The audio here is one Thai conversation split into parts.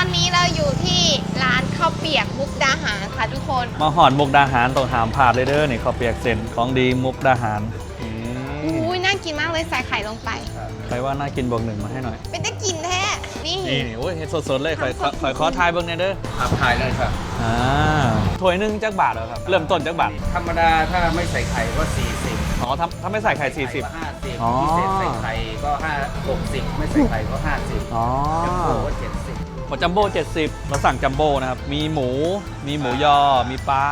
อนนี้เราอยู่ที่ร้านข้าวเปียกมุกดาหารค่ะทุกคน มาหอนมุกดาหารต้องถามผาดเลยเด้อนี่ข้าวเปียกเส้นของดีมุกดาหารนี่อุ้ยน่ากินมากเลยใส่ไข่ลงไป ใครว่าน่ากินบวกหนึ่งมาให้หน่อย เป็นได้กินแท้ นี่นี่นี่โอ้ยเห็นสดๆเลยขอยขอขอยขอทายเบิ่งหน่อยเด้อครับถ่ายเลยครับ อ่าถ้วยหนึงจักบาทเหรอครับ เริ่มต้นจักบาทธรรมดาถ้าไม่ใส่ไข่ก็40อ๋อถ้าถ้าไม่ใส่ไข่ไข่ก็อ๋อ50พิเศษใส่ไข่ก็5 60 ไม่ใส่ไข่ก็ 50 40อ๋อ จัมโบ้ก็70 หมดจัมโบ้70 เราสั่งจัมโบ้นะครับ มีหมู มีหมูยอ มีปลา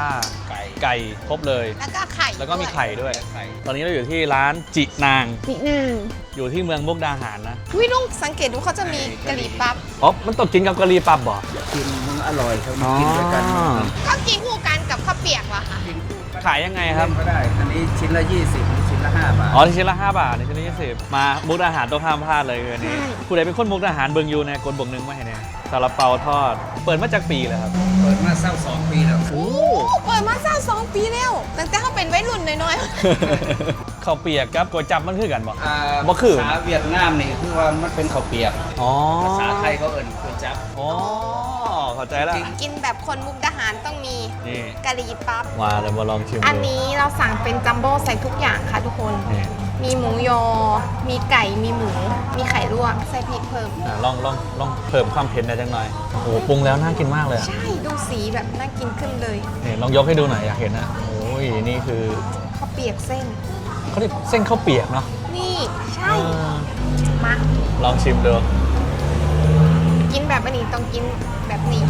ไก่ไก่ครบเลย แล้วก็ไข่แล้วก็มีไข่ด้วย ไข่ตอนนี้เราอยู่ที่ร้านจินาง นิดนึงอยู่ที่เมืองมุกดาหารนะอุ้ยลุงสังเกตดูเขาจะมีกะหรี่ปั๊บอ๋อ มันต้องกินกับกะหรี่ปั๊บบ่กินมันอร่อยครับมันกินด้วยกันอ๋อก็กินคู่กันกับข้าวเปียกเหรอคะกินคู่กันขายยังไงครับ ก็ได้ อันนี้ชิ้นละ 20นี่ชิ้นละ5บาท อ๋อชิ้นละ 5 บาทในชิ้นละ20 มามุกดาหารต้องห้ามพลาดเลยอันนี้ผู้ใดเป็นคนมุกดาหารเบิงอยูนะกดบวกหนึ่งมาให้เนี่ย ซาลาเปาทอด เปิดมาจากปีเลยครับ เปิดมาเศร้าสองปีแล้วโอ้เปิดมาสร้างสองปีแล้วตั้งแต่เขาเป็นวัยรุ่นน้อยข้าวเปียกกับก๋วยจับมันคือกันบ่อ่าบ่คือภาษาเวียดนามนี่คือว่ามันเป็นข้าวเปียกอ๋อภาษาไทยเขาเอิ่นก๋วยจั๊บอ๋อ เข้าใจแล้วจริงๆกินแบบคนมุกดาหารต้องมีนี่กะหรี่ปั๊บ มาเดี๋ยวมาลองชิมดูอันนี้เราสั่งเป็นจัมโบ้ใส่ทุกอย่างค่ะทุกคน นี่มีหมูยอ มีไก่ มีหมู มีไข่ลวก ใส่พริกเพิ่ม อะลองลองลองเพิ่มความเผ็ดได้จังหน่อยโอ้โหปรุงแล้วน่ากินมากเลยอะใช่ ดูสีแบบน่ากินขึ้นเลยนี่ลองยกให้ดูหน่อยอยากเห็นนะโอ้ยนี่คือข้าวเปียกเส้น เขาเรียกเส้นข้าวเปียกเนาะนี่ ใช่อ่ามาลองชิมดู กินแบบอันนี้ต้องกินแบบนี้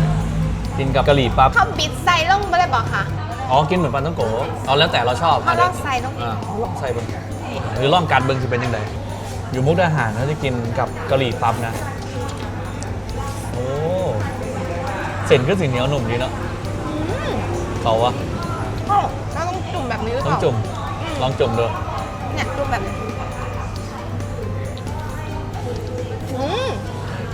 กินกับกะหรี่ปั๊บข้าวบิดใส่ลงไปเลยบอกค่ะ อ๋อ กินเหมือนปลาต้องโกเอาแล้วแต่เราชอบเขาลองใส่ลงไปอ่าลองใส่เบิ้งหรือลองกัดเบิ้งจะเป็นยังไงอยู่มุกดาหารเขาจะกินกับกะหรี่ปั๊บนะ โอ้เส้นก็สีเหนียวหนุ่มดีเนาะเขาวะโอ้เราต้องจุ่มแบบนี้หรือต้เปองล่าจุ่ม ลองจุ่มดูเนี่ยจุ่มแบบนี้อืม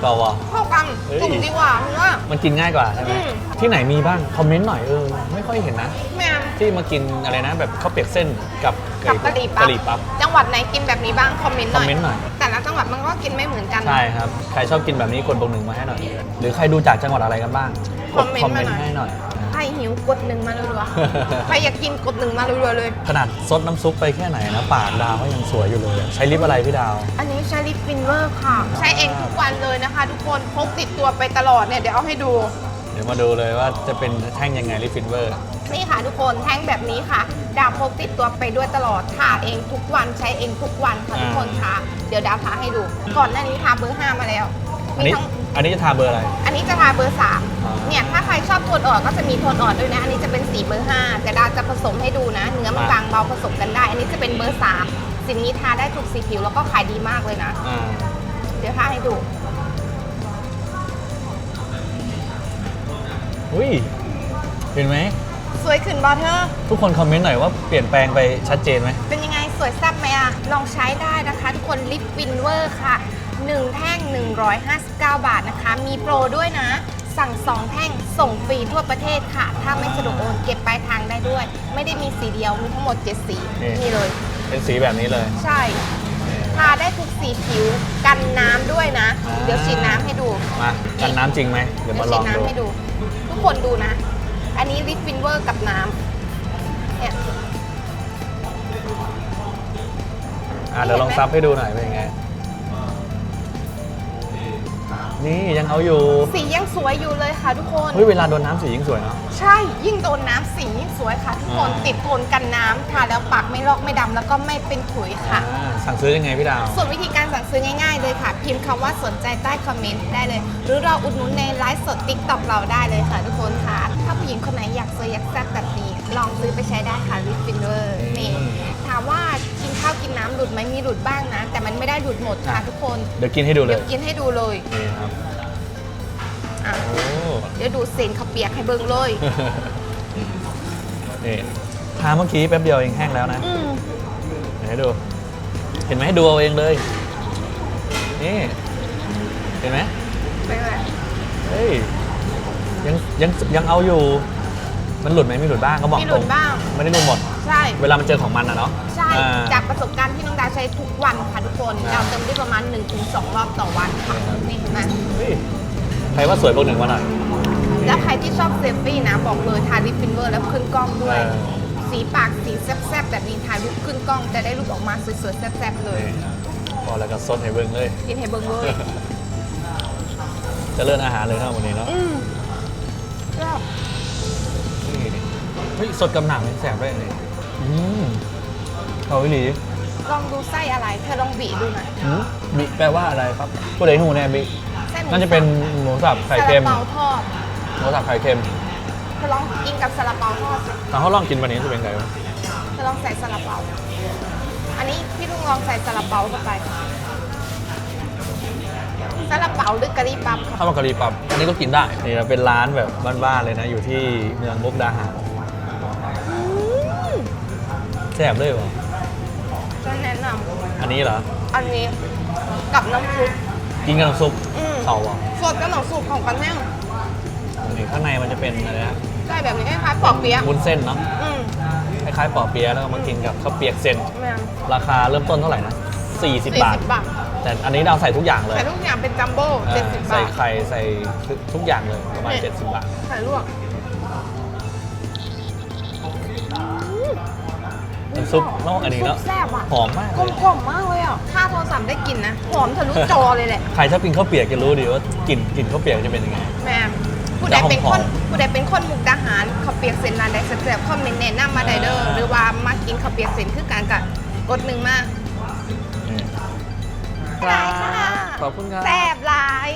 เขาวะ เข้ากันเฮ้ย จุ่มดีกว่าเพราะว่ามันกินง่ายกว่าใช่ไหมอืม ที่ไหนมีบ้างคอมเมนต์หน่อยเออไม่ค่อยเห็นนะ แม่ที่มากินอะไรนะแบบข้าวเปียกเส้นกับกับกะหรี่ปั๊บกะหรี่ปั๊บ จังหวัดไหนกินแบบนี้บ้างคอมเมนต์หน่อย คอมเมนต์หน่อย แต่ละจังหวัดมันก็กินไม่เหมือนกัน ใช่ครับ ใครชอบกินแบบนี้กดบวกหนึ่งมาให้หน่อย หรือใครดูจากจังหวัดอะไรกันบ้างกดคอมเมนต์ให้หน่อย ใครหิวกดหนึ่งมารัวๆ ใครอยากกินกดหนึ่งมารัวๆเลย ขนาดซดน้ำซุปไปแค่ไหนนะปากดาวก็ยังสวยอยู่เลยอะใช้ลิปอะไรพี่ดาว อันนี้ใช้ลิปฟินเวอร์ค่ะ ใช้เองทุกวันเลยนะคะ ทุกคนพกติดตัวไปตลอดเนี่ยเดี๋ยวเอาให้ดู เดี๋ยวมาดูเลยว่าจะเป็นแท่งยังไงลิปฟินเวอร์ นี่ค่ะทุกคนแท่งแบบนี้ค่ะ ดาวพกติดตัวไปด้วยตลอดทาเองทุกวันใช้เองทุกวันค่ะอ่าทุกคนค่ะ เดี๋ยวดาวทาให้ดู ก่อนหน้านี้ทาเบอร์ห้ามาแล้ว อันมีนี้ทั้งอันนี้จะทาเบอร์อะไร อันนี้จะทาเบอร์สามอ่าเนี่ยถ้าใครชอบโทนอ่อนก็จะมีโทนอ่อนด้วยนะ อันนี้จะเป็นสีเบอร์ห้าแต่ดาวจะผสมให้ดูนะ เนื้อมันบางเบาผสมกันได้ อันนี้จะเป็นเบอร์สามสิ่งนี้ทาได้ทุกสีผิวแล้วก็ขายดีมากเลยนะอ่าเดี๋ยวทาให้ดูอุ้ยเห็นไหมสวยขึ้นบอเธอร์ทุกคนคอมเมนต์หน่อยว่าเปลี่ยนแปลงไปชัดเจนไหม เป็นยังไงสวยแซ่บไหมอะลองใช้ได้นะคะ ทุกคนลิปวินเวอร์ค่ะ 1 แท่ง 159 บาทนะคะ มีโปรด้วยนะ สั่ง 2 แท่งส่งฟรีทั่วประเทศค่ะ ถ้าไม่สะดวกโอนเก็บปลายทางได้ด้วย ไม่ได้มีสีเดียว มีทั้งหมด 7 สีนี่ นี่เลย เป็นสีแบบนี้เลยใช่ ทาได้ทุกสีผิวกันน้ำด้วยนะอ่าเดี๋ยวฉีดน้ำให้ดู มากันน้ำจริงไหมเดี๋ยวเดี๋ยมาวลฉีอดงดูน้ำให้ดู ทุกคนดูนะ อันนี้ลิปวินเวอร์กับน้ำเนี่ย อะเดี๋ยวลองซับให้ดูหน่อยเป็นยังไง นี่ยังเอาอยู่สียังสวยอยู่เลยค่ะทุกคน เฮ้ยเวลาโดนน้ำสียิ่งสวยเนาะ ใช่ยิ่งโดนน้ำสียิ่งสวยค่ะ ทุกคนอ่า ติดทนกันน้ำทาแล้วปากไม่ลอกไม่ดำแล้วก็ไม่เป็นขุยค่ะ อ่าสั่งซื้อยังไงพี่ดาว ส่วนวิธีการสั่งซื้อง่ายๆเลยค่ะ พิมพ์คำว่าสนใจใต้คอมเมนต์ได้เลย หรือเราอุดหนุนในไลฟ์สดติ๊กต็อกเราได้เลยค่ะทุกคนค่ะ ถ้าผู้หญิงคนไหนอยากสวยอยากแซ่บแบบนี้ ลองซื้อไปใช้ได้ค่ะลิปฟินเวอร์นี่ ถามว่ากิน ข้าวกินน้ำหลุดไหมมีหลุดบ้างนะ แต่มันไม่ได้หลุดหมดค่ะ ทุกคนเดี๋ยวกินให้ดูเลเดี๋ยยวกินให้ดูเลยนี่ครับอะโอ้เดี๋ยวดูเซนข้าวเปียกให้เบิ่งเลย นี่ทาเมื่อกี้แป๊บเดียวเองแห้งแล้วนะอืมเดี๋ยวให้ดู เห็นไหมให้ดูเอาเองเลย นี่เห็นไหมไปเลยเฮ้ยยังยังยังเอาอยู่ มันหลุดไหมไม่หลุดบ้างก็บอกมีหตลุรดงบ้าง ไม่ได้หลุดหมด ใช่ เวลามันเจอของมันนะเนาะใช่ อ่าจากประสบการณ์ที่น้องดาวใช้ทุกวันค่ะทุกคนอ่าดาวเติมได้ประมาณ 1-2 รอบต่อวันค่ะครับนี่เห็นไหม เฮ้ยใครว่าสวยบอกหนึ่งมาหน่อย แล้วใครที่ชอบเซลฟี่นะ บอกเลยทาลิปฟินเวอร์แล้วขึ้นกล้องด้วย เออ สีปากสีแซ่บๆแบบนี้ทารูปขึ้นกล้องจะได้รูปออกมาสวยๆแซ่บๆเลยนี่พอแล้วก็ซดให้เบิ่งเลย กินให้เบิ้งเลยจะเลื่อนอาหารเลยนะวันนี้เนาะอืมก็นี่ดิเฮ้ยสดกำหนังแสบได้เลย อืมเอาวิลีลองดูไส้อะไร เธอลองบีดูหน่อยอืมบิแปลว่าอะไรครับผู้ใดหูแน่บิไส้หมูน่าจะเป็นหมูสับไข่เค็มซาลาเปาทอดหมูสับไข่เค็มเธอลองกินกับซาลาเปาทอดสิถ้าเขาลองกินวันนี้จะเป็นไงวะเธอลองใส่ซาลาเปา อันนี้พี่ลุงลองใส่ซาลาเปาเข้าไปซาลาเปาหรือกะหรี่ปั๊บค่ะข้าวมันกะหรี่ปั๊บอันนี้ก็กินได้นี่นะเป็นร้านแบบบ้านๆเลยนะ อยู่ที่เมืองมุกดาหารอืม แซ่บเลยวะจะแนะนอันนี้เหรอำอันนี้กับน้ำซุป กินกับน้ำซุปอืมเข่าอะสดกับน้ำซุปของกันแห้งนี่ข้างในมันจะเป็นอะไรนะได้แบบนี้คล้ายๆปอกเปี๊ยะวุ้นเส้นเนาะ อืมคล้ายๆปอเปี๊ยะแล้วก็มากินกับข้าวเปียกเส้น แม่งราคาเริ่มต้นเท่าไหร่นะ 40บาท40บาทแต่อันนี้เราใส่ทุกอย่างเลยแต่ทุกอย่างเป็นจัมโบ้เออเจ็ดสิบบาใส่ท ไข่ใส่ทุกอย่างเลยประมาณ70 บาท ไข่ลวก ซุปเนอะอันนี้เนอะซุปแซ่บอะหอมมากกเลลยมกล่อมมากเลยอะถ้าโทรศัพท์ได้กลินนะหอมทะลุจอเลยแหละใครชอบกินข้าวเปียกจะรู้ดีว่ากลิ่นกลิ่นข้าวเปียกจะเป็นยังไงแม่ผู้ใดเป็นจะหคอมนๆผู้ใดเป็นคนมุกดาหารข้าวเปียกเซนร้านใดแซ่บๆคอมเมนต์แนะนำมาได้เด้ออ่าหรือว่ามากินข้าวเปียกเซนคือการกับกดหนึ่งมากนี่ได้ค่ะขอบคุณครับแซ่บหลาย